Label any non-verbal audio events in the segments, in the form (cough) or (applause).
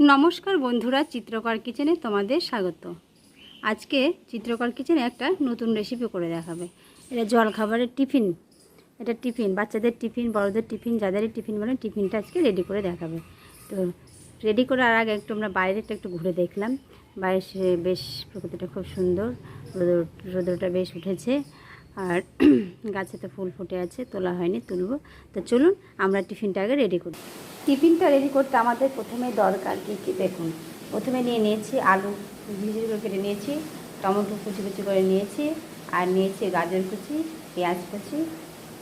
নমস্কার বন্ধুরা, চিত্রকর কিচেনে তোমাদের স্বাগত। আজকে চিত্রকর কিচেনে একটা নতুন রেসিপি করে দেখাবে। এটা জলখাবারের টিফিন। এটা টিফিন, বাচ্চাদের টিফিন, বড়দের টিফিন যাদেরই টিফিন বলে টিফিনটা আজকে রেডি করে দেখাবে। তো রেডি করার আগে একটু আমরা বাইরেটা একটু ঘুরে দেখলাম। বাইরে বেশ প্রকৃতিটা খুব সুন্দর রোদ রোদ্রটা বেশ উঠেছে। আর (clears throat) গাছেতে ফুল ফুটে আছে, তোলা হয়নি, তুলব। তো চলুন আমরা টিফিনটা আগে রেডি করি। টিফিনটা রেডি করতে আমাদের প্রথমে দরকার কী কী দেখুন। প্রথমে নিয়ে নিয়েছি আলু ঝিঝিরি করে কেটে নিয়েছি, টমেটো কুচি কুচি করে নিয়েছি, আর নিয়েছি গাজর কুচি, পেঁয়াজ কুচি,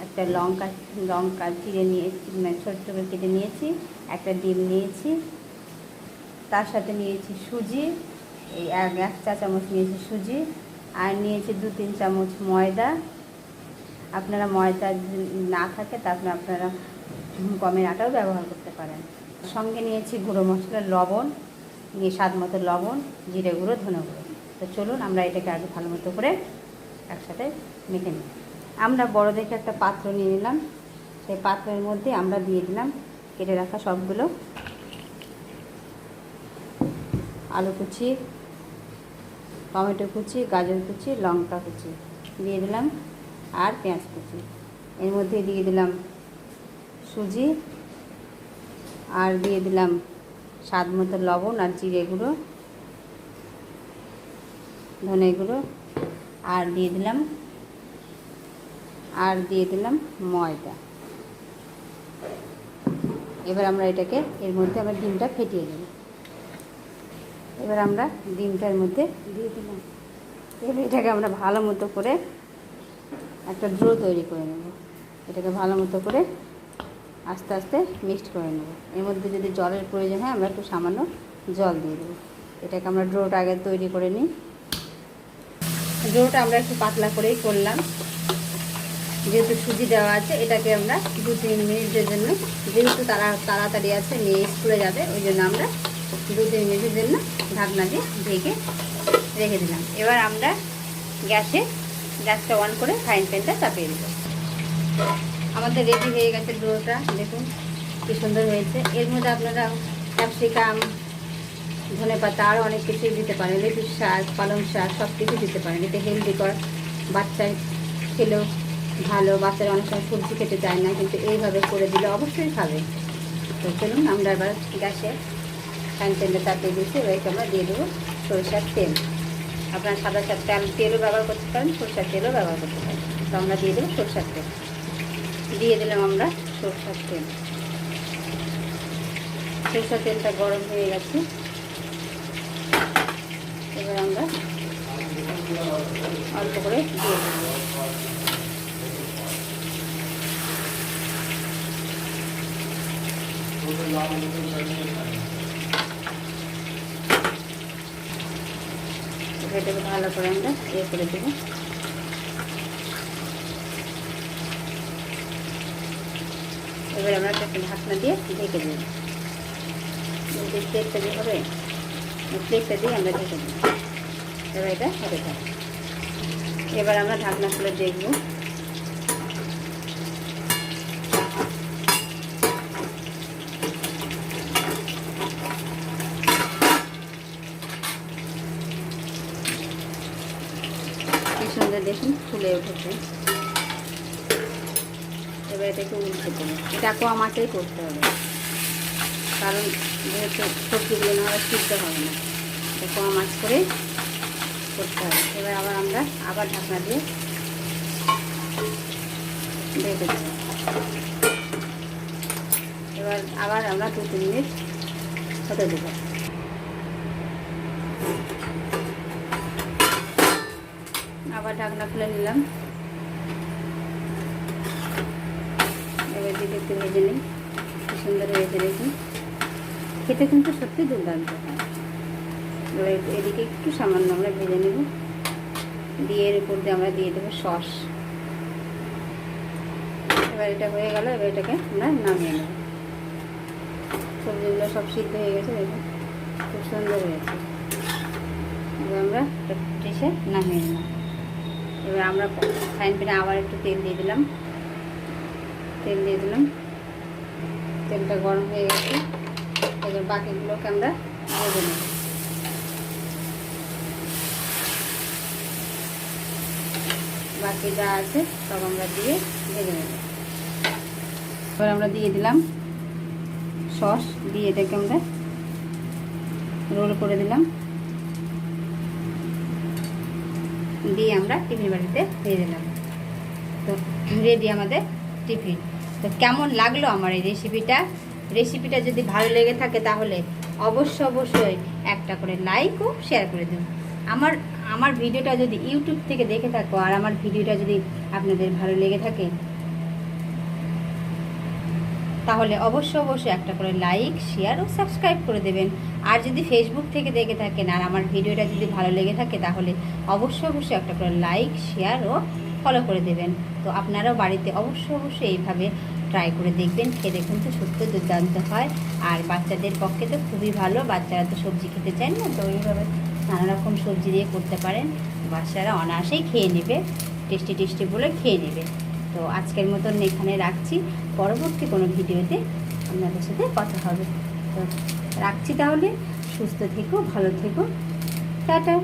একটা লঙ্কা লঙ্কা চিড়ে নিয়েছি মানে ছোটো ছোটো করে কেটে নিয়েছি, একটা ডিম নিয়েছি, তার সাথে নিয়েছি সুজি, এই এক এক চা চামচ নিয়েছি সুজি, আর নিয়েছি দু, তিন চামচ ময়দা। আপনারা ময়দা না থাকে তারপরে আপনারা গমের আটাও ব্যবহার করতে পারেন। সঙ্গে নিয়েছি গুঁড়ো মশলা লবণ, নিয়ে স্বাদ মতো লবণ, জিরে গুঁড়ো, ধনে গুঁড়ো। তো চলুন আমরা এটাকে আগে ভালো মতো করে একসাথে মেখে নিই। আমরা বড় দেখে একটা পাত্র নিয়ে নিলাম। সেই পাত্রের মধ্যে আমরা দিয়ে দিলাম কেটে রাখা সবগুলো আলু কুচি, টমেটো কুচি, গাজর কুচি, লঙ্কা কুচি দিয়ে দিলাম আর পেঁয়াজ কুচি। এর মধ্যে দিয়ে দিলাম সুজি আর দিয়ে দিলাম স্বাদ মতো লবণ আর জিরে গুঁড়ো, ধনে গুঁড়ো, আর দিয়ে দিলাম, আর দিয়ে দিলাম ময়দা। এবার আমরা এটাকে এর মধ্যে আমরা ডিমটা ফেটিয়ে দেব এবার আমরা ডিমটার মধ্যে দিয়ে দিলাম। এবার এটাকে আমরা ভালো মতো করে একটা ড্রো তৈরি করে নেব। এটাকে ভালো মতো করে আস্তে আস্তে মিক্সড করে নেব। এর মধ্যে যদি জলের প্রয়োজন হয়, আমরা একটু সামান্য জল দিয়ে দেবো। এটাকে আমরা ড্রোটা আগে তৈরি করে নিই। ড্রোটা আমরা একটু পাতলা করেই করলাম। যেহেতু সুজি দেওয়া আছে, এটাকে আমরা দু তিন মিনিটের জন্য, যেহেতু তারা তাড়াতাড়ি আছে, মেয়ে স্কুলে যাবে, ওই জন্য আমরা দু তিন মিনিটের জন্য ঢাকনা দিয়ে ঢেকে রেখে দিলাম। এবার আমরা গ্যাসে গ্যাসটা অন করে ফ্রাইং প্যানটা চাপিয়ে দেবো। আমাদের রেডি হয়ে গেছে ডোটা, দেখুন কি সুন্দর হয়েছে। এর মধ্যে আপনারা ক্যাপসিকাম ধনে পাতা আরও অনেক কিছুই দিতে পারেন। লেটুর শাক, পালং শাক সব কিছু দিতে পারেন। এটা হেলদিকর বাচ্চায় খেলেও ভালো, বাচ্চারা অনেক সময় সবজি খেতে চায় না, কিন্তু এইভাবে করে দিলে অবশ্যই খাবে। তো চলুন, আমরা এবার গ্যাসে ফ্যান তেলটা চাপিয়ে দিয়েছি এবারকে আমরা দিয়ে দেবো সরষার তেল। আপনারা সাদা তেল তেলও ব্যবহার করতে পারেন, সরষার তেলও ব্যবহার করতে পারেন। তো আমরা দিয়ে দেবো সরষার তেল। দিয়ে দিলাম আমরা সরষার তেল। সরষার তেলটা গরম হয়ে গেছে। এবার আমরা অল্প করে দিয়ে ভালো করে আমরা ইয়ে করে দেবো। এবার আমরা একটা ঢাকনা দিয়ে ঢেকে দেবো যে প্লেটটা দিয়ে হবে প্লেটটা দিয়ে আমরা ঢেকে দেবো এবার এটা হতে থাকে এবার আমরা ঢাকনা খুলে দেখব। কি সুন্দর দেখুন ফুলে উঠেছে। এবার এটাকে উল্টে দেবো। এটা কোয়া মাছেই করতে হবে। কারণ যেহেতু সবজিগুলো না হলে সিদ্ধ হবে না। এটা কোয়া মাছ করে করতে হবে। এবার আবার আমরা আবার ঢাকনা দিয়ে ঢেকে দেবো। এবার আবার আমরা দু তিন মিনিট হতে দেবো। আবার ঢাকনা খুলে নিলাম এবার দিকে একটু ভেজে নিই। সুন্দর হয়েছে দেখি। খেতে কিন্তু সত্যি দুর্দান্ত। হয় এবার এদিকে একটু সামান্য আমরা ভেজে নেব। দিয়ে এর উপর দিয়ে আমরা দিয়ে দেবো সস। এবার এটা হয়ে গেল, এবার এটাকে আমরা নামিয়ে নেব। সবজিগুলো সব সিদ্ধ হয়ে গেছে, দেখুন। খুব সুন্দর হয়েছে। এবার আমরা ডিশে নামিয়ে নিলাম এবার আমরা ফ্রাইং প্যানে আবার একটু তেল দিয়ে দিলাম। তেল দিয়ে দিলাম। তেলটা গরম হয়ে গেছে। এবার বাকিগুলোকে আমরা ভেজে নেব। বাকি যা আছে সব আমরা দিয়ে ভেজে নেব। এবার আমরা দিয়ে দিলাম সস। দিয়ে এটাকে আমরা রোল করে দিলাম। দিয়ে আমরা টিফিন বাড়িতে দিয়ে দিলাম তো রেডি আমাদের টিফিন। তো কেমন লাগল আমার এই রেসিপিটা রেসিপিটা যদি ভালো লেগে থাকে তাহলে অবশ্য অবশ্যই একটা করে লাইক ও শেয়ার করে দেব আমার আমার ভিডিওটা যদি ইউটিউব থেকে দেখে থাকো আর আমার ভিডিওটা যদি আপনাদের ভালো লেগে থাকে, তাহলে অবশ্য অবশ্যই একটা করে লাইক শেয়ার ও সাবস্ক্রাইব করে দেবেন। আর যদি ফেসবুক থেকে দেখে থাকেন আর আমার ভিডিওটা যদি ভালো লেগে থাকে তাহলে অবশ্যই অবশ্যই একটা করে লাইক শেয়ার ও ফলো করে দেবেন। তো আপনারাও বাড়িতে অবশ্যই অবশ্যই এইভাবে ট্রাই করে দেখবেন, খেয়ে দেখুন তো সত্য দুর্দান্ত হয়। আর বাচ্চাদের পক্ষে তো খুবই ভালো, বাচ্চারা তো সবজি খেতে চান না, তো এইভাবে নানা রকম সবজি দিয়ে করতে পারেন। বাচ্চারা অনায়াসেই খেয়ে নেবে, টেস্টি টেস্টি বলে খেয়ে নেবে। তো আজকের মতন এখানে রাখছি। পরবর্তী কোনো ভিডিওতে আপনাদের সাথে কথা হবে। তো রাখছি তাহলে, সুস্থ থেকো, ভালো থেকো। টাটা।